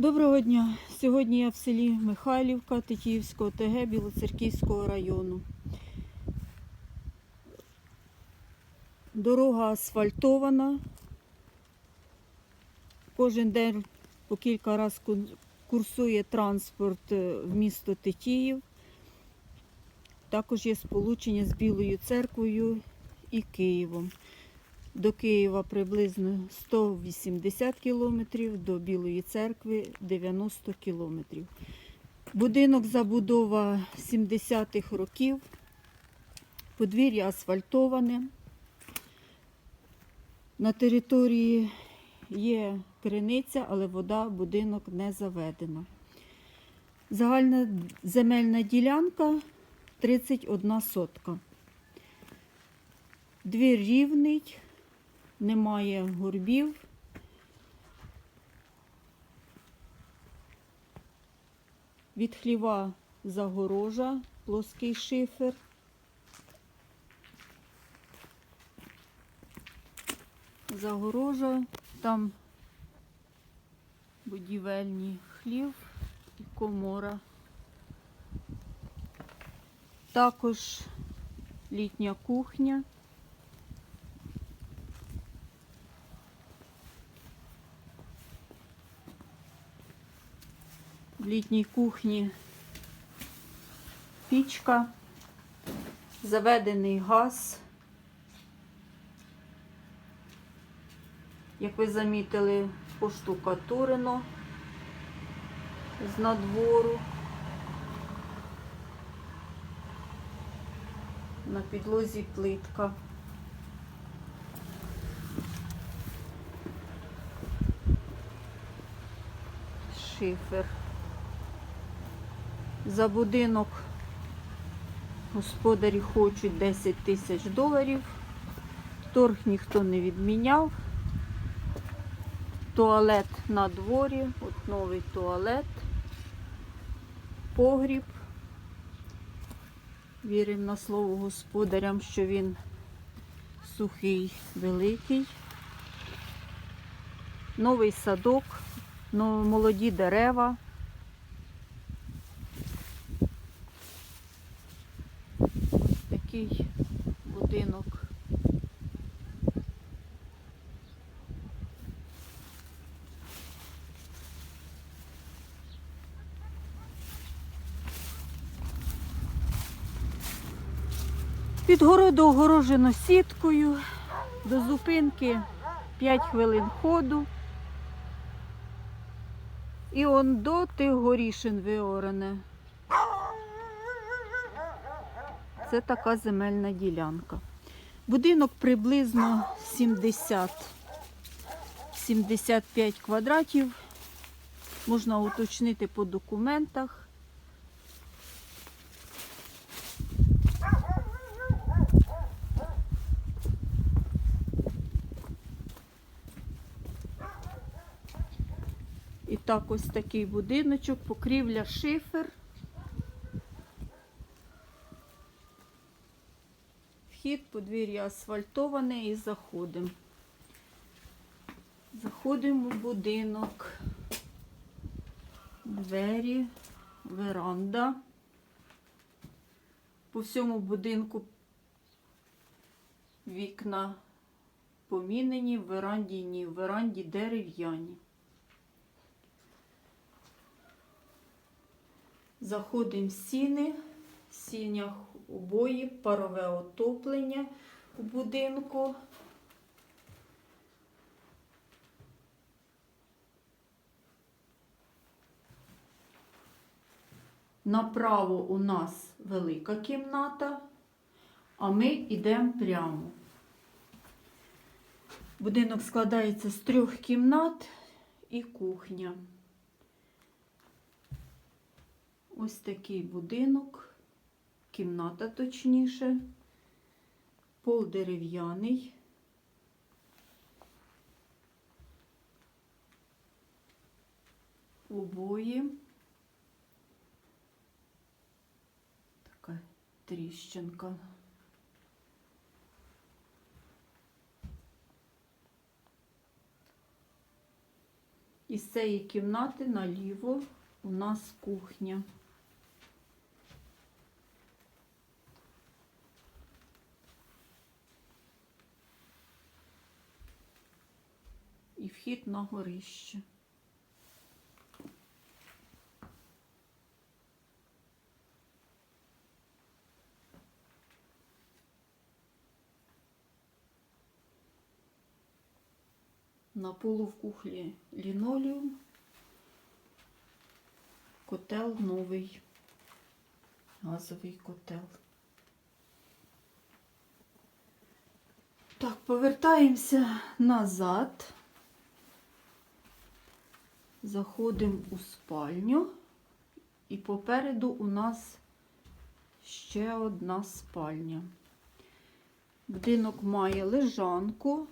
Доброго дня! Сьогодні я в селі Михайлівка Тетіївського ТГ Білоцерківського району. Дорога асфальтована. Кожен день по кілька разів курсує транспорт е, в місто Тетіїв. Також є сполучення з Білою церквою і Києвом. До Києва приблизно 180 кілометрів, до Білої церкви 90 кілометрів. Будинок забудова 70-х років. Подвір'я асфальтоване. На території є криниця, але вода будинок не заведена. Загальна земельна ділянка 31 сотка. Двір рівний, немає горбів. Від хліва загорожа, плоский шифер. Загорожа, там будівельні хлів і комора. Також літня кухня. Літній кухні пічка, заведений газ. Як ви замітили, поштукатурено з надвору. На підлозі плитка. Шифер. За будинок господарі хочуть 10 тисяч доларів. Торг ніхто не відміняв. Туалет на дворі, от новий туалет, погріб. Віримо на слово господарям, що він сухий, великий. Новий садок, молоді дерева. Ось такий будинок. Від городу огорожено сіткою, до зупинки 5 хвилин ходу. І он до тих горішин виорене. Це така земельна ділянка. Будинок приблизно 70-75 квадратів. Можна уточнити по документах. Так ось такий будиночок, покрівля шифер. Вхід, подвір'я асфальтоване і заходимо. Заходимо в будинок. Двері, веранда. По всьому будинку вікна помінені, в веранді ні, в веранді дерев'яні. Заходимо в стіни, в стінях обої, парове отоплення у будинку. Направо у нас велика кімната, а ми йдемо прямо. Будинок складається з трьох кімнат і кухня. Ось такий будинок, кімната точніше, пол дерев'яний. Обої. Така тріщинка. Із цієї кімнати наліво у нас кухня. І вхід на горище. На полу в кухні лінолеум. Котел новий. Газовий котел. Так, повертаємося назад. Заходимо у спальню. І попереду у нас ще одна спальня. Будинок має лежанку,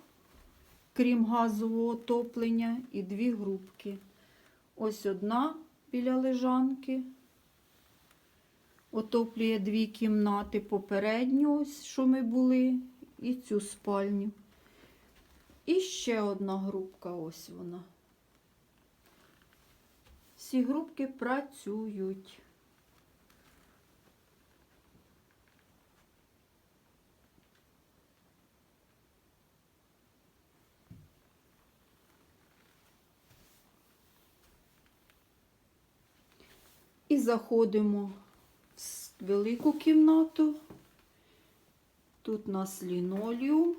крім газового отоплення, і дві групки. Ось одна біля лежанки. Отоплює дві кімнати попередню, ось що ми були, і цю спальню. І ще одна групка, ось вона. Всі групки працюють. І заходимо в велику кімнату. Тут у нас лінолеум.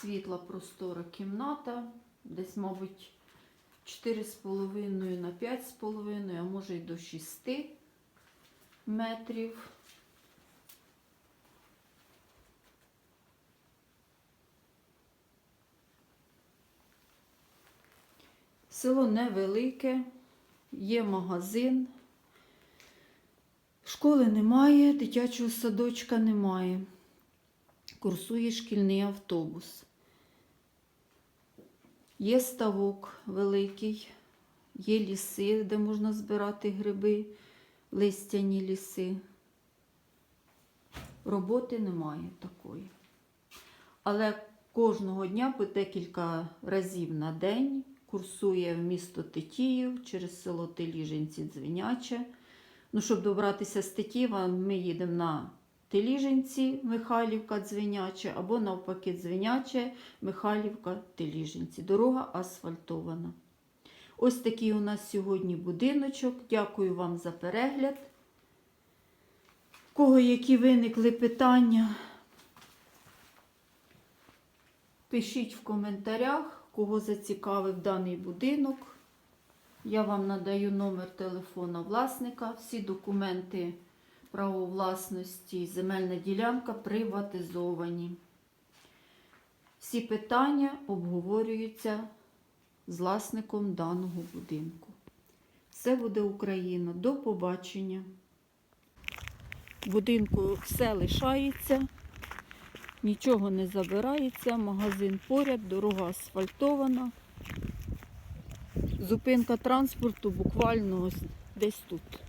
Світла простора кімната, десь, мабуть, 4,5 на 5,5, а може й до 6 метрів. Село невелике, є магазин, школи немає, дитячого садочка немає. Курсує шкільний автобус. Є ставок великий, є ліси, де можна збирати гриби, листяні ліси. Роботи немає такої. Але кожного дня по декілька разів на день курсує в місто Тетіїв через село Теліжинці Дзвіняче. Ну, щоб добратися з Тетіїва, ми їдемо на Теліжинці, Михайлівка, Дзвіняче, або навпаки Дзвіняче, Михайлівка, Теліжинці. Дорога асфальтована. Ось такий у нас сьогодні будиночок. Дякую вам за перегляд. Кого які виникли питання, пишіть в коментарях, кого зацікавив даний будинок. Я вам надаю номер телефона власника, всі документи право власності, земельна ділянка приватизовані. Всі питання обговорюються з власником даного будинку. Все буде Україна. До побачення. Будинку все лишається, нічого не забирається, магазин поряд, дорога асфальтована. Зупинка транспорту буквально ось десь тут.